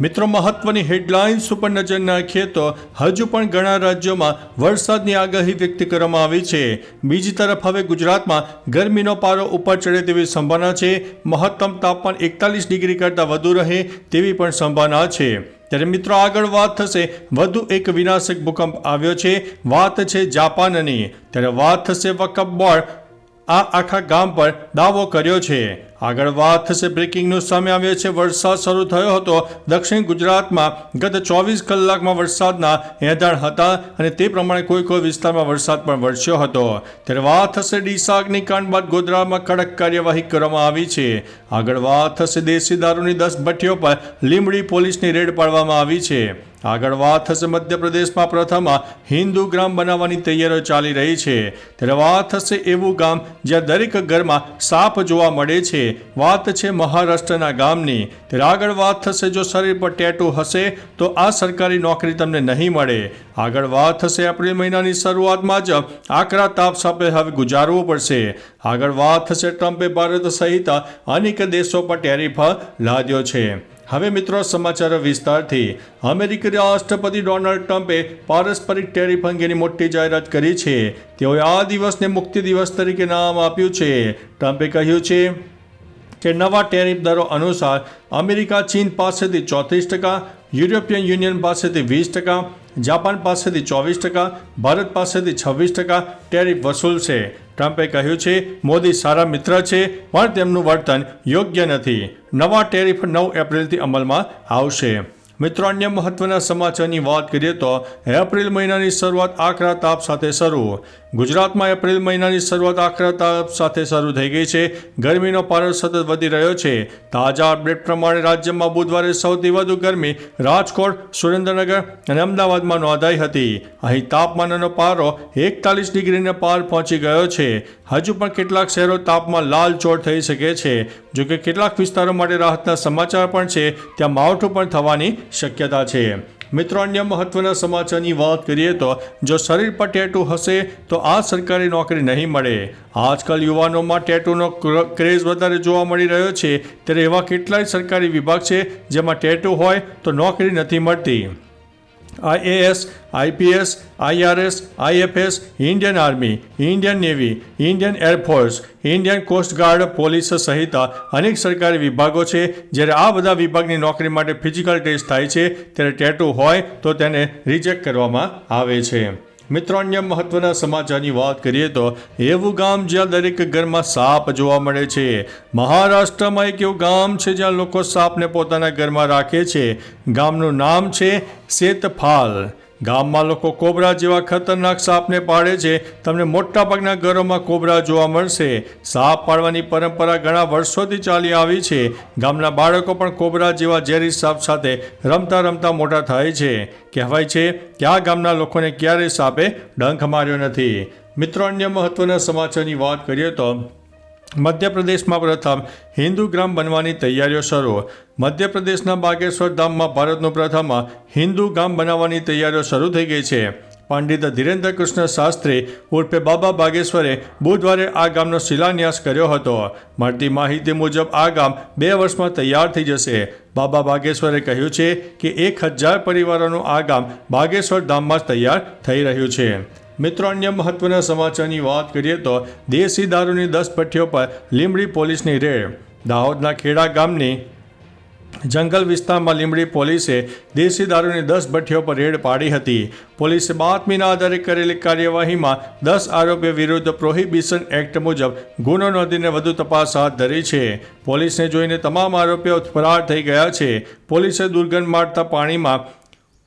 મિત્રો, મહત્વની હેડલાઇન્સ ઉપર નજર નાખીએ તો હજુ પણ ઘણા રાજ્યોમાં વરસાદની આગાહી વ્યક્ત કરવામાં આવી છે. બીજી તરફ હવે ગુજરાતમાં ગરમીનો પારો ઉપર ચડે તેવી સંભાવના છે. મહત્તમ તાપમાન એકતાલીસ ડિગ્રી કરતાં વધુ રહે તેવી પણ સંભાવના છે. ત્યારે મિત્રો, આગળ વાત થશે, વધુ એક વિનાશક ભૂકંપ આવ્યો છે. વાત છે જાપાનની. ત્યારે વાત થશે વકફ બોર્ડ. આ આખા ગામ પર દાવો કર્યો છે. આગળ વાત થશે બ્રેકિંગ સામે આવ્યો છે. વરસાદ શરૂ થયો હતો. દક્ષિણ ગુજરાતમાં ગત ચોવીસ કલાકમાં વરસાદના એંધાણ હતા અને તે પ્રમાણે કોઈ કોઈ વિસ્તારમાં વરસાદ પણ વરસ્યો હતો. ત્યારે વાત થશે ડીસા અગ્નિકાંડ બાદ ગોધરામાં કડક કાર્યવાહી કરવામાં આવી છે. આગળ વાત થશે દેશી દારૂની દસ ભઠ્ઠીઓ પર લીંબડી પોલીસની રેડ પાડવામાં આવી છે. આગળ વાત થશે મધ્યપ્રદેશમાં પ્રથમ. હિન્દુ ગ્રામ બનાવવાની તૈયારીઓ ચાલી રહી છે. ત્યારે વાત થશે એવું ગામ જ્યાં દરેક ઘરમાં સાપ જોવા મળે છે. વાત છે મહારાષ્ટ્રના ગામની. ત્યારે આગળ વાત થશે જો શરીર પર ટેટુ હશે, તો આ સરકારી નોકરી તમને નહીં મળે. આગળ વાત થશે એપ્રિલ મહિનાની શરૂઆતમાં જ આકરા તાપ સાપે હવે ગુજારવું પડશે. આગળ વાત થશે ટ્રમ્પે ભારત સહિત અનેક દેશો પર ટેરિફ લાદ્યો છે. હવે મિત્રો સમાચારો વિસ્તારથી. અમેરિકી રાષ્ટ્રપતિ ડોનાલ્ડ ટ્રમ્પે પારસ્પરિક ટેરિફ અંગેની મોટી જાહેરાત કરી છે. તેઓએ આ દિવસને મુક્તિ દિવસ તરીકે નામ આપ્યું છે. ટ્રમ્પે કહ્યું છે કે નવા ટેરિફ દરો અનુસાર અમેરિકા ચીન પાસેથી ચોત્રીસ ટકા, યુરોપિયન યુનિયન પાસેથી વીસ ટકા જાપાન પાસેથી ચોવીસ ટકા, ભારત પાસેથી છવ્વીસ ટકા ટેરિફ વસૂલશે ટ્રમ્પે કહ્યું છે, મોદી સારા મિત્ર છે, પણ તેમનું વર્તન યોગ્ય નથી. નવા ટેરિફ નવ એપ્રિલથી અમલમાં આવશે. મિત્રો, અન્ય મહત્વના સમાચારની વાત કરીએ તો એપ્રિલ મહિનાની શરૂઆત આકરા તાપ સાથે શરૂ. ગુજરાતમાં એપ્રિલ મહિનાની શરૂઆત આકરા તાપ સાથે શરૂ થઈ ગઈ છે. ગરમીનો પારો સતત વધી રહ્યો છે. તાજા અપડેટ પ્રમાણે રાજ્યમાં બુધવારે સૌથી વધુ ગરમી રાજકોટ, સુરેન્દ્રનગર અને અમદાવાદમાં નોંધાઈ હતી. અહીં તાપમાનનો પારો એકતાલીસ ડિગ્રીને પાર પહોંચી ગયો છે. હજુ પણ કેટલાક શહેરો તાપમાં લાલ ચોળ થઈ શકે છે. જો કે કેટલાક વિસ્તારો માટે રાહતના સમાચાર પણ છે. ત્યાં માવઠું પણ થવાની શક્યતા છે. મિત્રો, અન્ય મહત્વના સમાચારની વાત કરીએ તો, જો શરીર પર ટેટુ હશે, તો આ સરકારી નોકરી નહીં મળે. આજકાલ યુવાનોમાં ટેટુનો ક્રેઝ વધારે જોવા મળી રહ્યો છે. ત્યારે એવા કેટલાય સરકારી વિભાગ છે, જેમાં ટેટુ હોય તો નોકરી નથી મળતી. IAS IPS IRS IFS Indian army, Indian navy, Indian air force Indian coast guard police સહિત અનેક સરકારી વિભાગો છે. જ્યારે આ બધા વિભાગની નોકરી માટે ફિઝિકલ ટેસ્ટ થાય છે, ત્યારે ટેટુ હોય તો તેને રિજેક્ટ કરવામાં આવે છે. મિત્રો અન્ય મહત્વના સમાચારની વાત કરીએ તો એવું ગામ જ્યાં દરેક ઘરમાં સાપ જોવા મળે છે. મહારાષ્ટ્રમાં એક એવું ગામ છે જ્યાં લોકો સાપને પોતાના ઘરમાં રાખે છે. ગામનું નામ છે શેતફાલ ગામમાં લોકો કોબરા જેવા ખતરનાક સાપને પાડે છે. તમને મોટાભાગના ઘરોમાં કોબરા જોવા મળશે. સાપ પાડવાની પરંપરા ઘણા વર્ષોથી ચાલી આવી છે. ગામના બાળકો પણ કોબરા જેવા ઝેરી સાપ સાથે રમતા રમતા મોટા થાય છે. કહેવાય છે કે આ ગામના લોકોને ક્યારેય સાપે ડંખ માર્યો નથી. મિત્રો, અન્ય મહત્વના સમાચારની વાત કરીએ તો મધ્યપ્રદેશમાં પ્રથમ હિન્દુ ગ્રામ બનવાની તૈયારીઓ શરૂ. મધ્યપ્રદેશના બાગેશ્વર ધામમાં ભારતનું પ્રથમ હિન્દુ ગામ બનાવવાની તૈયારીઓ શરૂ થઈ ગઈ છે. પંડિત ધીરેન્દ્ર કૃષ્ણ શાસ્ત્રી ઉર્ફે બાબા બાગેશ્વરે બુધવારે આ ગામનો શિલાન્યાસ કર્યો હતો. મળતી માહિતી મુજબ આ ગામ બે વર્ષમાં તૈયાર થઈ જશે. બાબા બાગેશ્વરે કહ્યું છે કે એક હજાર પરિવારોનું આ ગામ બાગેશ્વર ધામમાં તૈયાર થઈ રહ્યું છે. મિત્રો, અન્ય મહત્વના સમાચારની વાત કરીએ તો દેશી દારૂની દસ ભઠ્ઠીઓ પર લીમડી પોલીસની રેડ. દાહોદના ખેડા ગામની જંગલ વિસ્તારમાં લીમડી પોલીસે દેશી દારૂની દસ ભઠ્ઠીઓ પર રેડ પાડી હતી. પોલીસે બાતમીના આધારે કરેલી કાર્યવાહીમાં દસ આરોપીઓ વિરુદ્ધ પ્રોહિબિશન એક્ટ મુજબ ગુનો નોંધીને વધુ તપાસ હાથ ધરી છે. પોલીસને જોઈને તમામ આરોપીઓ ફરાર થઈ ગયા છે. પોલીસે દુર્ગંધ મારતા પાણીમાં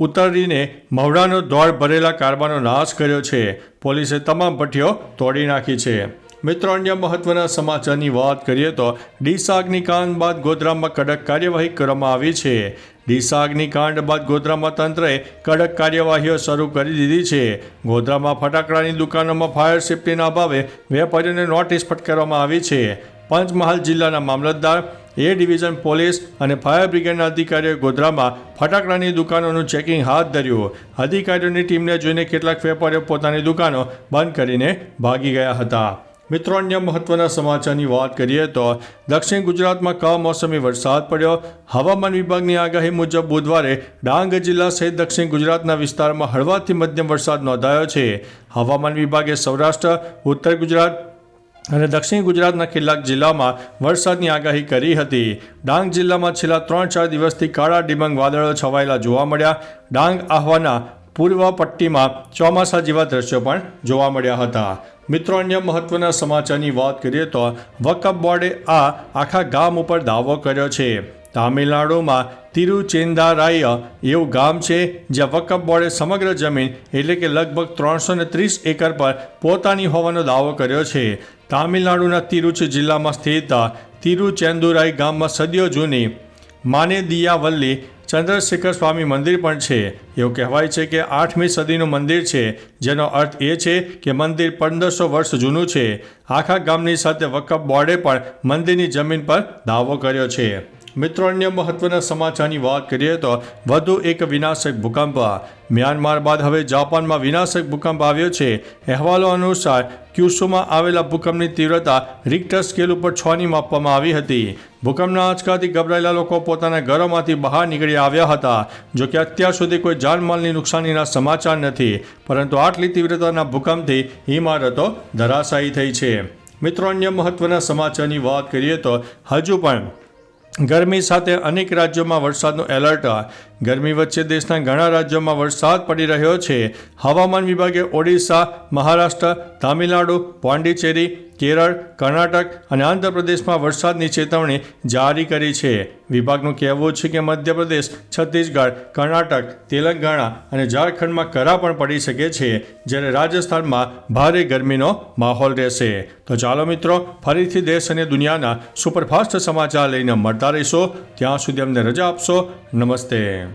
ઉતરીને મવડાનો દોડ ભરેલા કારબાનો નાશ કર્યો છે. પોલીસે તમામ ભઠ્ઠીઓ તોડી નાખી છે. મિત્રો, અન્ય મહત્વના સમાચારની વાત કરીએ તો ડીસા અગ્નિકાંડ બાદ ગોધરામાં કડક કાર્યવાહી કરવામાં આવી છે. ડીસા અગ્નિકાંડ બાદ ગોધરામાં તંત્રએ કડક કાર્યવાહીઓ શરૂ કરી દીધી છે. ગોધરામાં ફટાકડાની દુકાનોમાં ફાયર સેફ્ટીના અભાવે વેપારીઓને નોટિસ ફટકારવામાં આવી છે. પંચમહાલ જિલ્લાના મામલતદાર એ ડિવિઝન પોલીસ અને ફાયર બ્રિગેડના અધિકારીઓએ ગોધરામાં ફટાકડાની દુકાનોનું ચેકિંગ હાથ ધર્યું. અધિકારીઓની ટીમને જોઈને કેટલાક વેપારીઓ પોતાની દુકાનો બંધ કરીને ભાગી ગયા હતા. મિત્રો, અન્ય મહત્વના સમાચારની વાત કરીએ તો દક્ષિણ ગુજરાતમાં કમોસમી વરસાદ પડ્યો. હવામાન વિભાગની આગાહી મુજબ બુધવારે ડાંગ જિલ્લા સહિત દક્ષિણ ગુજરાતના વિસ્તારમાં હળવાથી મધ્યમ વરસાદ નોંધાયો છે. હવામાન વિભાગે સૌરાષ્ટ્ર, ઉત્તર ગુજરાત અને દક્ષિણ ગુજરાતના કેટલાક જિલ્લામાં વરસાદની આગાહી કરી હતી. ડાંગ જિલ્લામાં છેલ્લા ત્રણ ચાર દિવસથી કાળા ડિબંગ વાદળો છવાયેલા જોવા મળ્યા. ડાંગ આહવાના પૂર્વ પટ્ટીમાં ચોમાસા જેવા દ્રશ્યો પણ જોવા મળ્યા હતા. મિત્રો, અન્ય મહત્વના સમાચારની વાત કરીએ તો વકફ બોર્ડે આ આખા ગામ ઉપર દાવો કર્યો છે. તામિલનાડુમાં તિરુચેન્દારાય એવું ગામ છે જ્યાં વકફ બોર્ડે સમગ્ર જમીન એટલે કે લગભગ ત્રણસો ત્રીસ એકર પર પોતાની હોવાનો દાવો કર્યો છે. તામિલનાડુના તિરુચી જિલ્લામાં સ્થિત તિરુચેન્દુરાઈ ગામમાં સદીઓ જૂની માનેદિયાવલ્લી ચંદ્રશેખર સ્વામી મંદિર પણ છે. એવું કહેવાય છે કે આઠમી સદીનું મંદિર છે, જેનો અર્થ એ છે કે મંદિર પંદરસો વર્ષ જૂનું છે. આખા ગામની સાથે વકફ બોર્ડે પણ મંદિરની જમીન પર દાવો કર્યો છે. મિત્રો, અન્ય મહત્વના સમાચારની વાત કરીએ તો વધુ એક વિનાશક ભૂકંપ. મ્યાનમાર બાદ હવે જાપાનમાં વિનાશક ભૂકંપ આવ્યો છે. અહેવાલો અનુસાર, ક્યુસુમાં આવેલા ભૂકંપની તીવ્રતા રિક્ટર સ્કેલ ઉપર છની માપવામાં આવી હતી. ભૂકંપના આંચકાથી ગભરાયેલા લોકો પોતાના ઘરોમાંથી બહાર નીકળી આવ્યા હતા, જો કે અત્યાર સુધી કોઈ જાનમાલની નુકસાનીના સમાચાર નથી, પરંતુ આટલી તીવ્રતાના ભૂકંપથી ઇમારતો ધરાશાયી થઈ છે. મિત્રો, અન્ય મહત્વના સમાચારની વાત કરીએ તો હજુ પણ ગરમી સાથે અનેક રાજ્યોમાં વરસાદનું એલર્ટ ગરમી વચ્ચે દેશના ઘણા રાજ્યોમાં વરસાદ પડી રહ્યો છે. હવામાન વિભાગે ઓડિશા, મહારાષ્ટ્ર, તામિલનાડુ, પોંડિચેરી, કેરળ, કર્ણાટક અને આંધ્રપ્રદેશમાં વરસાદની ચેતવણી જારી કરી છે. વિભાગનું કહેવું છે કે મધ્યપ્રદેશ, છત્તીસગઢ, કર્ણાટક, તેલંગાણા અને ઝારખંડમાં કરા પણ પડી શકે છે, જ્યારે રાજસ્થાનમાં ભારે ગરમીનો માહોલ રહેશે. તો ચાલો મિત્રો, ફરીથી દેશ અને દુનિયાના સુપરફાસ્ટ સમાચાર લઈને મળતા રહીશો. ત્યાં સુધી અમને રજા આપશો. નમસ્તે.